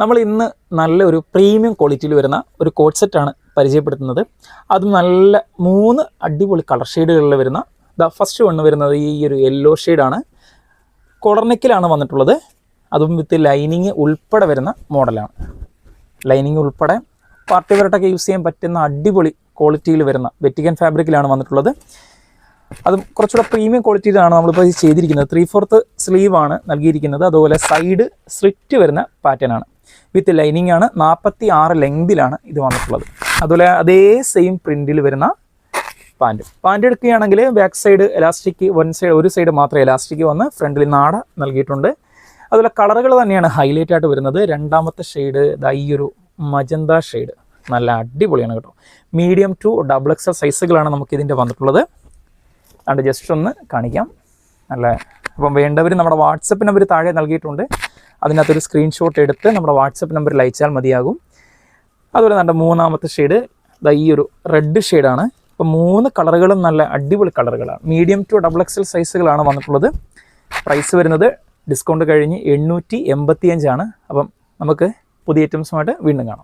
നമ്മൾ ഇന്ന് നല്ലൊരു പ്രീമിയം ക്വാളിറ്റിയിൽ വരുന്ന ഒരു കോട്ട് സെറ്റാണ് പരിചയപ്പെടുത്തുന്നത്. അത് നല്ല മൂന്ന് അടിപൊളി കളർ ഷെയ്ഡുകളിൽ വരുന്ന ദ ഫസ്റ്റ് വണ്ണ് വരുന്നത് ഈ ഒരു യെല്ലോ ഷെയ്ഡാണ് കൊളർനെക്കിലാണ് വന്നിട്ടുള്ളത്. അതും വിത്ത് ലൈനിങ് ഉൾപ്പെടെ വരുന്ന മോഡലാണ് ലൈനിങ് ഉൾപ്പെടെ പാർട്ടി വെയറായിട്ടൊക്കെ യൂസ് ചെയ്യാൻ പറ്റുന്ന അടിപൊളി ക്വാളിറ്റിയിൽ വരുന്ന വെറ്റിക്കൻ ഫാബ്രിക്കിലാണ് വന്നിട്ടുള്ളത്. അതും കുറച്ചുകൂടെ പ്രീമിയം ക്വാളിറ്റിയിലാണ് നമ്മളിപ്പോൾ ചെയ്തിരിക്കുന്നത്. ത്രീ ഫോർത്ത് സ്ലീവാണ് നൽകിയിരിക്കുന്നത്. അതുപോലെ സൈഡ് സ്ലിറ്റ് വരുന്ന പാറ്റേൺ ആണ്. വിത്ത് ലൈനിങ് ആണ്. നാൽപ്പത്തി ആറ് ലെങ്തിലാണ് ഇത് വന്നിട്ടുള്ളത്. അതുപോലെ അതേ സെയിം പ്രിന്റിൽ വരുന്ന പാന്റ് പാന്റ് എടുക്കുകയാണെങ്കിൽ back side elastic one side ഒരു സൈഡ് മാത്രം എലാസ്റ്റിക് വന്ന് ഫ്രണ്ടിൽ നാട നൽകിയിട്ടുണ്ട്. അതുപോലെ കളറുകൾ തന്നെയാണ് ഹൈലൈറ്റ് ആയിട്ട് വരുന്നത്. രണ്ടാമത്തെ ഷെയ്ഡ് ഇതാ ഈ ഒരു മജന്ത ഷെയ്ഡ് നല്ല അടിപൊളിയാണ് കേട്ടോ. മീഡിയം ടു ഡബിൾ എക്സൽ സൈസുകളാണ് നമുക്ക് ഇതിന്റെ വന്നിട്ടുള്ളത്. അതുകൊണ്ട് ജസ്റ്റ് ഒന്ന് കാണിക്കാം. നല്ല അപ്പം വേണ്ടവർ നമ്മുടെ വാട്സപ്പ് നമ്പർ താഴെ നൽകിയിട്ടുണ്ട്. അതിനകത്തൊരു സ്ക്രീൻഷോട്ട് എടുത്ത് നമ്മുടെ വാട്സപ്പ് നമ്പറിൽ അയച്ചാൽ മതിയാകും. അതുപോലെ നമ്മുടെ മൂന്നാമത്തെ ഷെയ്ഡ് ഈ ഒരു റെഡ് ഷെയ്ഡാണ് അപ്പം മൂന്ന് കളറുകളും നല്ല അടിപൊളി കളറുകളാണ്. മീഡിയം ടു ഡബിൾ എക്സൽ സൈസുകളാണ് വന്നിട്ടുള്ളത്. പ്രൈസ് വരുന്നത് ഡിസ്കൗണ്ട് കഴിഞ്ഞ് എണ്ണൂറ്റി എൺപത്തിയഞ്ചാണ്. അപ്പം നമുക്ക് പുതിയ ഐറ്റംസുമായിട്ട് വീണ്ടും കാണാം.